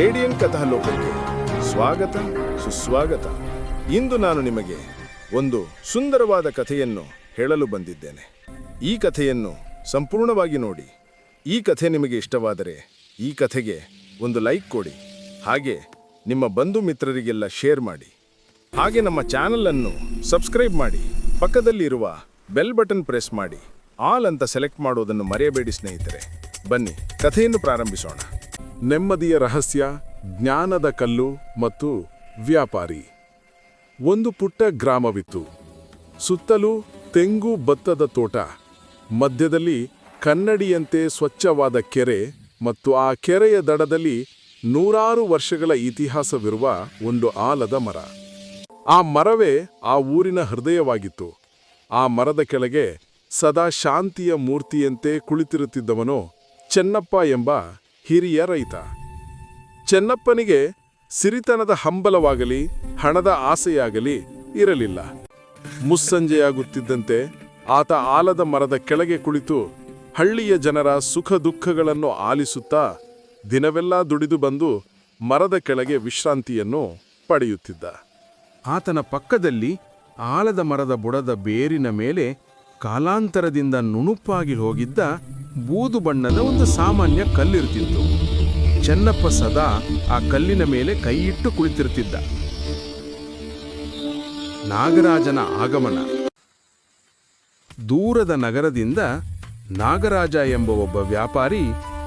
Radian ಕಥಾಲೋಕಕ್ಕೆ ಸ್ವಾಗತ, ಸುಸ್ವಾಗತ. ಇಂದು ನಾನು ನಿಮಗೆ ಒಂದು ಸುಂದರವಾದ ಕಥೆಯನ್ನು ಹೇಳಲು ಬಂದಿದ್ದೇನೆ. ಈ ಕಥೆಯನ್ನು ಸಂಪೂರ್ಣವಾಗಿ ನೋಡಿ. ಈ ಕಥೆ ನಿಮಗೆ ಇಷ್ಟವಾದರೆ ಈ ಕಥೆಗೆ ಒಂದು ಲೈಕ್ ಕೊಡಿ. ಹಾಗೆ ನಿಮ್ಮ ಬಂಧು ಮಿತ್ರರಿಗೆಲ್ಲ ಶೇರ್ ಮಾಡಿ. ಹಾಗೆ ನಮ್ಮ ಚಾನಲ್ ಅನ್ನು ಸಬ್ಸ್ಕ್ರೈಬ್ ಮಾಡಿ. ಪಕ್ಕದಲ್ಲಿರುವ ಬೆಲ್ ಬಟನ್ ಪ್ರೆಸ್ ಮಾಡಿ. ಆಲ್ ಅಂತ ಸೆಲೆಕ್ಟ್ ಮಾಡೋದನ್ನು ಮರೆಯಬೇಡಿ ಸ್ನೇಹಿತರೆ. ಬನ್ನಿ, ಕಥೆಯನ್ನು ಪ್ರಾರಂಭಿಸೋಣ. ನೆಮ್ಮದಿಯ ರಹಸ್ಯ, ಜ್ಞಾನದ ಕಲ್ಲು ಮತ್ತು ವ್ಯಾಪಾರಿ. ಒಂದು ಪುಟ್ಟ ಗ್ರಾಮವಿತ್ತು. ಸುತ್ತಲೂ ತೆಂಗು ಭತ್ತದ ತೋಟ. ಮಧ್ಯದಲ್ಲಿ ಕನ್ನಡಿಯಂತೆ ಸ್ವಚ್ಛವಾದ ಕೆರೆ ಮತ್ತು ಆ ಕೆರೆಯ ದಡದಲ್ಲಿ ನೂರಾರು ವರ್ಷಗಳ ಇತಿಹಾಸವಿರುವ ಒಂದು ಆಲದ ಮರ. ಆ ಮರವೇ ಆ ಊರಿನ ಹೃದಯವಾಗಿತ್ತು. ಆ ಮರದ ಕೆಳಗೆ ಸದಾ ಶಾಂತಿಯ ಮೂರ್ತಿಯಂತೆ ಕುಳಿತಿರುತ್ತಿದ್ದವನು ಚೆನ್ನಪ್ಪ ಎಂಬ ಹಿರಿಯ ರೈತ. ಚೆನ್ನಪ್ಪನಿಗೆ ಸಿರಿತನದ ಹಂಬಲವಾಗಲಿ, ಹಣದ ಆಸೆಯಾಗಲಿ ಇರಲಿಲ್ಲ. ಮುಸ್ಸಂಜೆಯಾಗುತ್ತಿದ್ದಂತೆ ಆತ ಆಲದ ಮರದ ಕೆಳಗೆ ಕುಳಿತು ಹಳ್ಳಿಯ ಜನರ ಸುಖ ದುಃಖಗಳನ್ನು ಆಲಿಸುತ್ತಾ ದಿನವೆಲ್ಲ ದುಡಿದು ಬಂದು ಮರದ ಕೆಳಗೆ ವಿಶ್ರಾಂತಿಯನ್ನು ಪಡೆಯುತ್ತಿದ್ದ. ಆತನ ಪಕ್ಕದಲ್ಲಿ ಆಲದ ಮರದ ಬುಡದ ಬೇರಿನ ಮೇಲೆ ಕಾಲಾಂತರದಿಂದ ನುಣುಪಾಗಿ ಹೋಗಿದ್ದ ಬೂದು ಬಣ್ಣದ ಒಂದು ಸಾಮಾನ್ಯ ಕಲ್ಲಿರ್ತಿತ್ತು. ಚೆನ್ನಪ್ಪ ಸದಾ ಆ ಕಲ್ಲಿನ ಮೇಲೆ ಕೈಯಿಟ್ಟು ಕುಳಿತಿರುತ್ತಿದ್ದ ನಾಗರಾಜನ ಆಗಮನ. ದೂರದ ನಗರದಿಂದ ನಾಗರಾಜ ಎಂಬ ಒಬ್ಬ ವ್ಯಾಪಾರಿ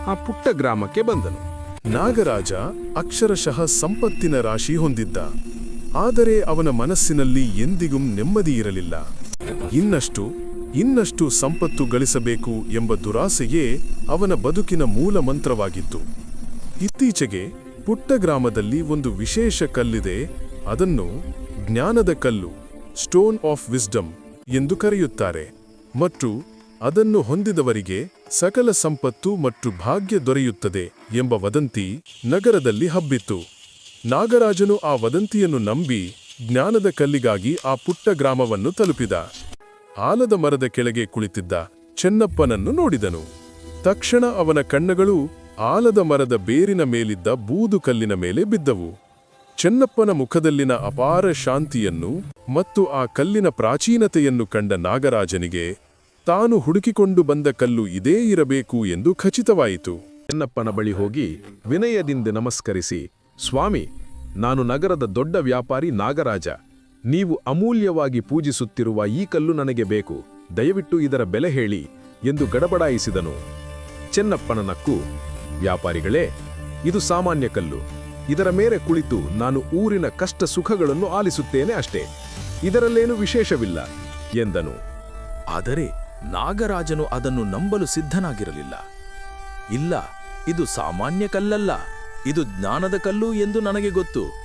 ಆ ಪುಟ್ಟ ಗ್ರಾಮಕ್ಕೆ ಬಂದನು. ನಾಗರಾಜ ಅಕ್ಷರಶಃ ಸಂಪತ್ತಿನ ರಾಶಿ ಹೊಂದಿದ್ದ. ಆದರೆ ಅವನ ಮನಸ್ಸಿನಲ್ಲಿ ಎಂದಿಗೂ ನೆಮ್ಮದಿ ಇರಲಿಲ್ಲ. ಇನ್ನಷ್ಟು ಇನ್ನಷ್ಟು ಸಂಪತ್ತು ಗಳಿಸಬೇಕು ಎಂಬ ದುರಾಸೆಯೇ ಅವನ ಬದುಕಿನ ಮೂಲ ಮಂತ್ರವಾಗಿತ್ತು. ಇತ್ತೀಚೆಗೆ ಪುಟ್ಟ ಗ್ರಾಮದಲ್ಲಿ ಒಂದು ವಿಶೇಷ ಕಲ್ಲಿದೆ, ಅದನ್ನು ಜ್ಞಾನದ ಕಲ್ಲು, ಸ್ಟೋನ್ ಆಫ್ ವಿಸ್ಡಮ್ ಎಂದು ಕರೆಯುತ್ತಾರೆ ಮತ್ತು ಅದನ್ನು ಹೊಂದಿದವರಿಗೆ ಸಕಲ ಸಂಪತ್ತು ಮತ್ತು ಭಾಗ್ಯ ದೊರೆಯುತ್ತದೆ ಎಂಬ ವದಂತಿ ನಗರದಲ್ಲಿ ಹಬ್ಬಿತ್ತು. ನಾಗರಾಜನು ಆ ವದಂತಿಯನ್ನು ನಂಬಿ ಜ್ಞಾನದ ಕಲ್ಲಿಗಾಗಿ ಆ ಪುಟ್ಟ ಗ್ರಾಮವನ್ನು ತಲುಪಿದ. ಆಲದ ಮರದ ಕೆಳಗೆ ಕುಳಿತಿದ್ದ ಚೆನ್ನಪ್ಪನನ್ನು ನೋಡಿದನು. ತಕ್ಷಣ ಅವನ ಕಣ್ಣುಗಳು ಆಲದ ಮರದ ಬೇರಿನ ಮೇಲಿದ್ದ ಬೂದು ಕಲ್ಲಿನ ಮೇಲೆ ಬಿದ್ದವು. ಚೆನ್ನಪ್ಪನ ಮುಖದಲ್ಲಿನ ಅಪಾರ ಶಾಂತಿಯನ್ನು ಮತ್ತು ಆ ಕಲ್ಲಿನ ಪ್ರಾಚೀನತೆಯನ್ನು ಕಂಡ ನಾಗರಾಜನಿಗೆ ತಾನು ಹುಡುಕಿಕೊಂಡು ಬಂದ ಕಲ್ಲು ಇದೇ ಇರಬೇಕು ಎಂದು ಖಚಿತವಾಯಿತು. ಚೆನ್ನಪ್ಪನ ಬಳಿ ಹೋಗಿ ವಿನಯದಿಂದ ನಮಸ್ಕರಿಸಿ, ಸ್ವಾಮಿ, ನಾನು ನಗರದ ದೊಡ್ಡ ವ್ಯಾಪಾರಿ ನಾಗರಾಜ. ನೀವು ಅಮೂಲ್ಯವಾಗಿ ಪೂಜಿಸುತ್ತಿರುವ ಈ ಕಲ್ಲು ನನಗೆ ಬೇಕು. ದಯವಿಟ್ಟು ಇದರ ಬೆಲೆ ಹೇಳಿ ಎಂದು ಗಡಬಡಾಯಿಸಿದನು. ಚೆನ್ನಪ್ಪನ ನಕ್ಕು, ವ್ಯಾಪಾರಿಗಳೇ, ಇದು ಸಾಮಾನ್ಯ ಕಲ್ಲು. ಇದರ ಮೇಲೆ ಕುಳಿತು ನಾನು ಊರಿನ ಕಷ್ಟ ಸುಖಗಳನ್ನು ಆಲಿಸುತ್ತೇನೆ ಅಷ್ಟೇ. ಇದರಲ್ಲೇನು ವಿಶೇಷವಿಲ್ಲ, ಎಂದನು. ಆದರೆ ನಾಗರಾಜನು ಅದನ್ನು ನಂಬಲು ಸಿದ್ಧನಾಗಿರಲಿಲ್ಲ. ಇಲ್ಲ, ಇದು ಸಾಮಾನ್ಯ ಕಲ್ಲಲ್ಲ. ಇದು ಜ್ಞಾನದ ಕಲ್ಲು ಎಂದು ನನಗೆ ಗೊತ್ತು.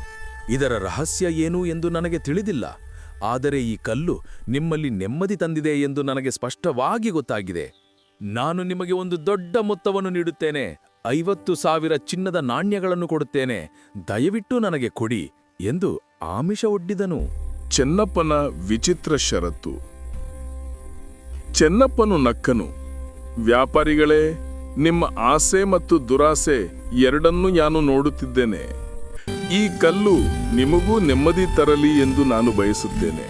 ಇದರ ರಹಸ್ಯ ಏನು ಎಂದು ನನಗೆ ತಿಳಿದಿಲ್ಲ. ಆದರೆ ಈ ಕಲ್ಲು ನಿಮ್ಮಲ್ಲಿ ನೆಮ್ಮದಿ ತಂದಿದೆ ಎಂದು ನನಗೆ ಸ್ಪಷ್ಟವಾಗಿ ಗೊತ್ತಾಗಿದೆ. ನಾನು ನಿಮಗೆ ಒಂದು ದೊಡ್ಡ ಮೊತ್ತವನ್ನು ನೀಡುತ್ತೇನೆ. ಐವತ್ತು ಸಾವಿರ ಚಿನ್ನದ ನಾಣ್ಯಗಳನ್ನು ಕೊಡುತ್ತೇನೆ. ದಯವಿಟ್ಟು ನನಗೆ ಕೊಡಿ ಎಂದು ಆಮಿಷ ಒಡ್ಡಿದನು. ಚೆನ್ನಪ್ಪನ ವಿಚಿತ್ರ ಷರತ್ತು. ಚೆನ್ನಪ್ಪನು ನಕ್ಕನು. ವ್ಯಾಪಾರಿಗಳೇ, ನಿಮ್ಮ ಆಸೆ ಮತ್ತು ದುರಾಸೆ ಎರಡನ್ನೂ ನಾನು ನೋಡುತ್ತಿದ್ದೇನೆ. ಈ ಕಲ್ಲು ನಿಮಗೂ ನೆಮ್ಮದಿ ತರಲಿ ಎಂದು ನಾನು ಬಯಸುತ್ತೇನೆ.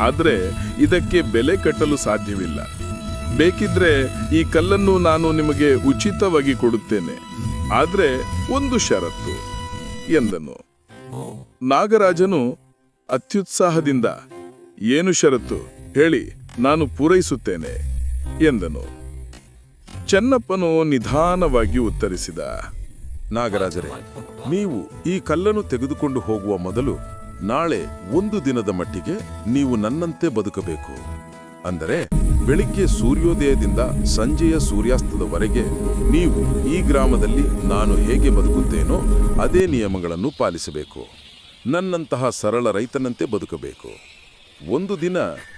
ಆದರೆ ಇದಕ್ಕೆ ಬೆಲೆ ಕಟ್ಟಲು ಸಾಧ್ಯವಿಲ್ಲ. ಬೇಕಿದ್ರೆ ಈ ಕಲ್ಲನ್ನು ನಾನು ನಿಮಗೆ ಉಚಿತವಾಗಿ ಕೊಡುತ್ತೇನೆ. ಆದರೆ ಒಂದು ಷರತ್ತು ಎಂದನು. ನಾಗರಾಜನು ಅತ್ಯುತ್ಸಾಹದಿಂದ, ಏನು ಷರತ್ತು? ಹೇಳಿ, ನಾನು ಪೂರೈಸುತ್ತೇನೆ ಎಂದನು. ಚೆನ್ನಪ್ಪನು ನಿಧಾನವಾಗಿ ಉತ್ತರಿಸಿದ ನಾಗರಾಜರೇ, ನೀವು ಈ ಕಲ್ಲನ್ನು ತೆಗೆದುಕೊಂಡು ಹೋಗುವ ಮೊದಲು ನಾಳೆ ಒಂದು ದಿನದ ಮಟ್ಟಿಗೆ ನೀವು ನನ್ನಂತೆ ಬದುಕಬೇಕು. ಅಂದರೆ ಬೆಳಿಗ್ಗೆ ಸೂರ್ಯೋದಯದಿಂದ ಸಂಜೆಯ ಸೂರ್ಯಾಸ್ತದವರೆಗೆ ನೀವು ಈ ಗ್ರಾಮದಲ್ಲಿ ನಾನು ಹೇಗೆ ಬದುಕುತ್ತೇನೋ ಅದೇ ನಿಯಮಗಳನ್ನು ಪಾಲಿಸಬೇಕು. ನನ್ನಂತಹ ಸರಳ ರೈತನಂತೆ ಬದುಕಬೇಕು. ಒಂದು ದಿನ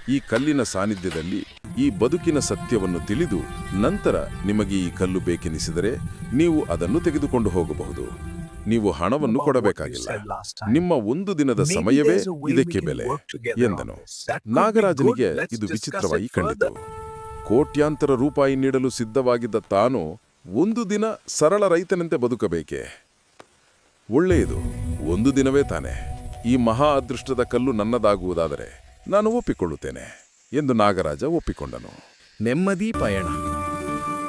ಈ ಕಲ್ಲಿನ ಸಾನ್ನಿಧ್ಯದಲ್ಲಿ ಈ ಬದುಕಿನ ಸತ್ಯವನ್ನು ತಿಳಿದು ನಂತರ ನಿಮಗೆ ಈ ಕಲ್ಲು ಬೇಕೆನಿಸಿದರೆ ನೀವು ಅದನ್ನು ತೆಗೆದುಕೊಂಡು ಹೋಗಬಹುದು. ನೀವು ಹಣವನ್ನು ಕೊಡಬೇಕಾಗಿಲ್ಲ. ನಿಮ್ಮ ಒಂದು ದಿನದ ಸಮಯವೇ ಇದಕ್ಕೆ ಬೆಲೆ ಎಂದನು. ನಾಗರಾಜನಿಗೆ ಇದು ವಿಚಿತ್ರವಾಗಿ ಕಂಡಿತು. ಕೋಟ್ಯಾಂತರ ರೂಪಾಯಿ ನೀಡಲು ಸಿದ್ಧವಾಗಿದ್ದ ತಾನು ಒಂದು ದಿನ ಸರಳ ರೈತನಂತೆ ಬದುಕಬೇಕೆ? ಒಳ್ಳೆಯದು. ಒಂದು ದಿನವೇ ತಾನೆ. ಈ ಮಹಾ ಅದೃಷ್ಟದ ಕಲ್ಲು ನನ್ನದಾಗುವುದಾದರೆ ನಾನು ಒಪ್ಪಿಕೊಳ್ಳುತ್ತೇನೆ ಎಂದು ನಾಗರಾಜ ಒಪ್ಪಿಕೊಂಡನು. ನೆಮ್ಮದಿ ಪಯಣ.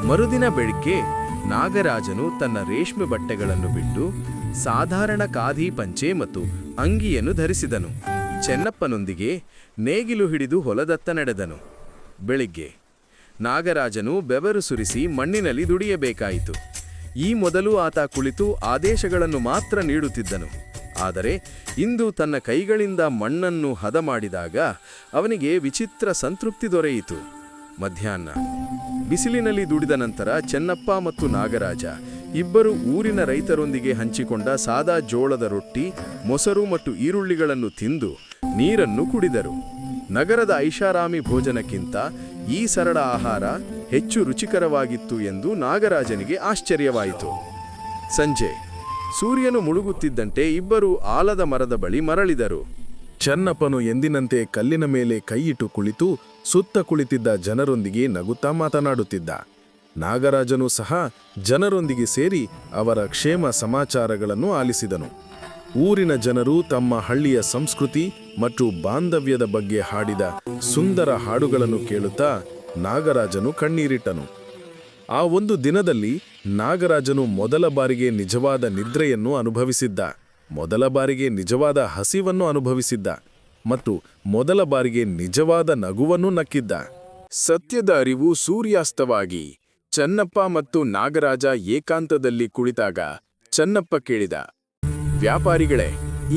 ಮರುದಿನ ಬೆಳಿಗ್ಗೆ ನಾಗರಾಜನು ತನ್ನ ರೇಷ್ಮೆ ಬಟ್ಟೆಗಳನ್ನು ಬಿಟ್ಟು ಸಾಧಾರಣ ಖಾದಿ ಪಂಚೆ ಮತ್ತು ಅಂಗಿಯನ್ನು ಧರಿಸಿದನು. ಚೆನ್ನಪ್ಪನೊಂದಿಗೆ ನೇಗಿಲು ಹಿಡಿದು ಹೊಲದತ್ತ ನಡೆದನು. ಬೆಳಿಗ್ಗೆ ನಾಗರಾಜನು ಬೆವರು ಸುರಿಸಿ ಮಣ್ಣಿನಲ್ಲಿ ದುಡಿಯಬೇಕಾಯಿತು. ಈ ಮೊದಲು ಆತ ಕುಳಿತು ಆದೇಶಗಳನ್ನು ಮಾತ್ರ ನೀಡುತ್ತಿದ್ದನು. ಆದರೆ ಇಂದು ತನ್ನ ಕೈಗಳಿಂದ ಮಣ್ಣನ್ನು ಹದ ಮಾಡಿದಾಗ ಅವನಿಗೆ ವಿಚಿತ್ರ ಸಂತೃಪ್ತಿ ದೊರೆಯಿತು. ಮಧ್ಯಾಹ್ನ. ಬಿಸಿಲಿನಲ್ಲಿ ದುಡಿದ ನಂತರ ಚೆನ್ನಪ್ಪ ಮತ್ತು ನಾಗರಾಜ ಇಬ್ಬರು ಊರಿನ ರೈತರೊಂದಿಗೆ ಹಂಚಿಕೊಂಡ ಸಾದಾ ಜೋಳದ ರೊಟ್ಟಿ, ಮೊಸರು ಮತ್ತು ಈರುಳ್ಳಿಗಳನ್ನು ತಿಂದು ನೀರನ್ನು ಕುಡಿದರು. ನಗರದ ಐಷಾರಾಮಿ ಭೋಜನಕ್ಕಿಂತ ಈ ಸರಳ ಆಹಾರ ಹೆಚ್ಚು ರುಚಿಕರವಾಗಿತ್ತು ಎಂದು ನಾಗರಾಜನಿಗೆ ಆಶ್ಚರ್ಯವಾಯಿತು. ಸಂಜೆ. ಸೂರ್ಯನು ಮುಳುಗುತ್ತಿದ್ದಂತೆ ಇಬ್ಬರು ಆಲದ ಮರದ ಬಳಿ ಮರಳಿದರು. ಚನ್ನಪ್ಪನು ಎಂದಿನಂತೆ ಕಲ್ಲಿನ ಮೇಲೆ ಕೈಯಿಟ್ಟು ಕುಳಿತು ಸುತ್ತ ಕುಳಿತಿದ್ದ ಜನರೊಂದಿಗೆ ನಗುತ್ತಾ ಮಾತನಾಡುತ್ತಿದ್ದ. ನಾಗರಾಜನು ಸಹ ಜನರೊಂದಿಗೆ ಸೇರಿ ಅವರ ಕ್ಷೇಮ ಸಮಾಚಾರಗಳನ್ನು ಆಲಿಸಿದನು. ಊರಿನ ಜನರು ತಮ್ಮ ಹಳ್ಳಿಯ ಸಂಸ್ಕೃತಿ ಮತ್ತು ಬಾಂಧವ್ಯದ ಬಗ್ಗೆ ಹಾಡಿದ ಸುಂದರ ಹಾಡುಗಳನ್ನು ಕೇಳುತ್ತಾ ನಾಗರಾಜನು ಕಣ್ಣೀರಿಟ್ಟನು. ಆ ಒಂದು ದಿನದಲ್ಲಿ ನಾಗರಾಜನು ಮೊದಲ ಬಾರಿಗೆ ನಿಜವಾದ ನಿದ್ರೆಯನ್ನು ಅನುಭವಿಸಿದ್ದ. ಮೊದಲ ಬಾರಿಗೆ ನಿಜವಾದ ಹಸಿವನ್ನು ಅನುಭವಿಸಿದ್ದ ಮತ್ತು ಮೊದಲ ಬಾರಿಗೆ ನಿಜವಾದ ನಗುವನ್ನು ನಕ್ಕಿದ್ದ. ಸತ್ಯದ ಅರಿವು ಸೂರ್ಯಾಸ್ತವಾಗಿ ಚನ್ನಪ್ಪ ಮತ್ತು ನಾಗರಾಜ ಏಕಾಂತದಲ್ಲಿ ಕುಳಿತಾಗ ಚನ್ನಪ್ಪ ಕೇಳಿದ, ವ್ಯಾಪಾರಿಗಳೇ,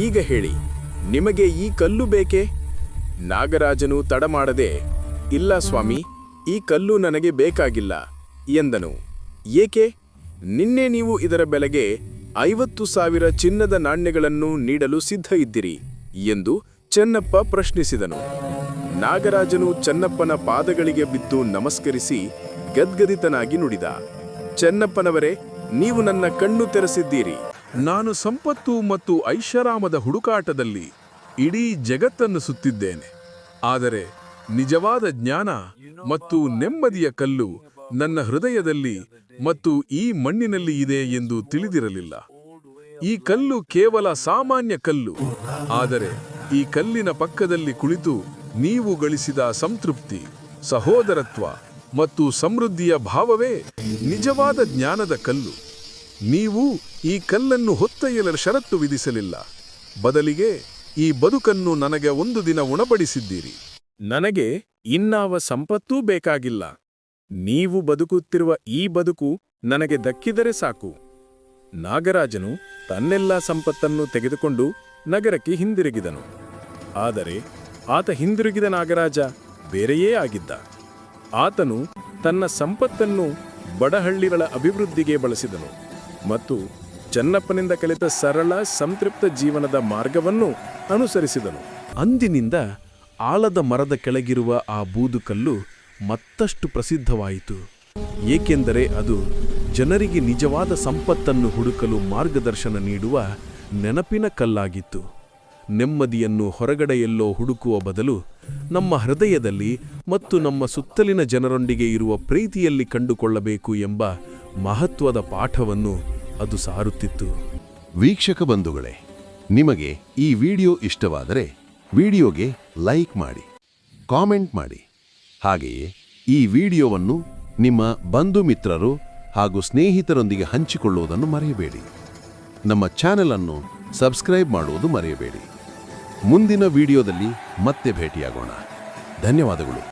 ಈಗ ಹೇಳಿ, ನಿಮಗೆ ಈ ಕಲ್ಲು ಬೇಕೇ? ನಾಗರಾಜನು ತಡಮಾಡದೆ, ಇಲ್ಲ ಸ್ವಾಮಿ, ಈ ಕಲ್ಲು ನನಗೆ ಬೇಕಾಗಿಲ್ಲ. ಎಂದನು. ಏಕೆ? ನಿನ್ನೆ ನೀವು ಇದರ ಬೆಲೆಗೆ ಐವತ್ತು ಸಾವಿರ ಚಿನ್ನದ ನಾಣ್ಯಗಳನ್ನು ನೀಡಲು ಸಿದ್ಧ ಇದ್ದಿರಿ ಎಂದು ಚೆನ್ನಪ್ಪ ಪ್ರಶ್ನಿಸಿದನು. ನಾಗರಾಜನು ಚೆನ್ನಪ್ಪನ ಪಾದಗಳಿಗೆ ಬಿದ್ದು ನಮಸ್ಕರಿಸಿ ಗದ್ಗದಿತನಾಗಿ ನುಡಿದ. ಚೆನ್ನಪ್ಪನವರೇ, ನೀವು ನನ್ನ ಕಣ್ಣು ತೆರೆಸಿದ್ದೀರಿ. ನಾನು ಸಂಪತ್ತು ಮತ್ತು ಐಷಾರಾಮದ ಹುಡುಕಾಟದಲ್ಲಿ ಇಡೀ ಜಗತ್ತನ್ನು ಸುತ್ತಿದ್ದೇನೆ. ಆದರೆ ನಿಜವಾದ ಜ್ಞಾನ ಮತ್ತು ನೆಮ್ಮದಿಯ ಕಲ್ಲು ನನ್ನ ಹೃದಯದಲ್ಲಿ ಮತ್ತು ಈ ಮಣ್ಣಿನಲ್ಲಿ ಇದೆ ಎಂದು ತಿಳಿದಿರಲಿಲ್ಲ. ಈ ಕಲ್ಲು ಕೇವಲ ಸಾಮಾನ್ಯ ಕಲ್ಲು, ಆದರೆ ಈ ಕಲ್ಲಿನ ಪಕ್ಕದಲ್ಲಿ ಕುಳಿತು ನೀವು ಗಳಿಸಿದ ಸಂತೃಪ್ತಿ, ಸಹೋದರತ್ವ ಮತ್ತು ಸಮೃದ್ಧಿಯ ಭಾವವೇ ನಿಜವಾದ ಜ್ಞಾನದ ಕಲ್ಲು. ನೀವು ಈ ಕಲ್ಲನ್ನು ಹೊತ್ತೊಯ್ಯಲ ಷರತ್ತು ವಿಧಿಸಲಿಲ್ಲ. ಬದಲಿಗೆ ಈ ಬದುಕನ್ನು ನನಗೆ ಒಂದು ದಿನ ಉಣಬಡಿಸಿದ್ದೀರಿ. ನನಗೆ ಇನ್ನಾವ ಸಂಪತ್ತೂ ಬೇಕಾಗಿಲ್ಲ. ನೀವು ಬದುಕುತ್ತಿರುವ ಈ ಬದುಕು ನನಗೆ ದಕ್ಕಿದರೆ ಸಾಕು. ನಾಗರಾಜನು ತನ್ನೆಲ್ಲ ಸಂಪತ್ತನ್ನು ತೆಗೆದುಕೊಂಡು ನಗರಕ್ಕೆ ಹಿಂದಿರುಗಿದನು. ಆದರೆ ಆತ ಹಿಂದಿರುಗಿದ ನಾಗರಾಜ ಬೇರೆಯೇ ಆಗಿದ್ದ. ಆತನು ತನ್ನ ಸಂಪತ್ತನ್ನು ಬಡಹಳ್ಳಿಗಳ ಅಭಿವೃದ್ಧಿಗೆ ಬಳಸಿದನು ಮತ್ತು ಚೆನ್ನಪ್ಪನಿಂದ ಕಲಿತ ಸರಳ, ಸಂತೃಪ್ತ ಜೀವನದ ಮಾರ್ಗವನ್ನು ಅನುಸರಿಸಿದನು. ಅಂದಿನಿಂದ ಆಲದ ಮರದ ಕೆಳಗಿರುವ ಆ ಬೂದುಕಲ್ಲು ಮತ್ತಷ್ಟು ಪ್ರಸಿದ್ಧವಾಯಿತು. ಏಕೆಂದರೆ ಅದು ಜನರಿಗೆ ನಿಜವಾದ ಸಂಪತ್ತನ್ನು ಹುಡುಕಲು ಮಾರ್ಗದರ್ಶನ ನೀಡುವ ನೆನಪಿನ ಕಲ್ಲಾಗಿತ್ತು. ನೆಮ್ಮದಿಯನ್ನು ಹೊರಗಡೆಯಲ್ಲೋ ಹುಡುಕುವ ಬದಲು ನಮ್ಮ ಹೃದಯದಲ್ಲಿ ಮತ್ತು ನಮ್ಮ ಸುತ್ತಲಿನ ಜನರೊಂದಿಗೆ ಇರುವ ಪ್ರೀತಿಯಲ್ಲಿ ಕಂಡುಕೊಳ್ಳಬೇಕು ಎಂಬ ಮಹತ್ವದ ಪಾಠವನ್ನು ಅದು ಸಾರುತ್ತಿತ್ತು. ವೀಕ್ಷಕ ಬಂಧುಗಳೇ, ನಿಮಗೆ ಈ ವಿಡಿಯೋ ಇಷ್ಟವಾದರೆ ವಿಡಿಯೋಗೆ ಲೈಕ್ ಮಾಡಿ, ಕಾಮೆಂಟ್ ಮಾಡಿ. ಹಾಗೆಯೇ ಈ ವಿಡಿಯೋವನ್ನು ನಿಮ್ಮ ಬಂಧು ಮಿತ್ರರು ಹಾಗೂ ಸ್ನೇಹಿತರೊಂದಿಗೆ ಹಂಚಿಕೊಳ್ಳುವುದನ್ನು ಮರೆಯಬೇಡಿ. ನಮ್ಮ ಚಾನೆಲ್ ಅನ್ನು ಸಬ್ಸ್ಕ್ರೈಬ್ ಮಾಡುವುದು ಮರೆಯಬೇಡಿ. ಮುಂದಿನ ವಿಡಿಯೋದಲ್ಲಿ ಮತ್ತೆ ಭೇಟಿಯಾಗೋಣ. ಧನ್ಯವಾದಗಳು.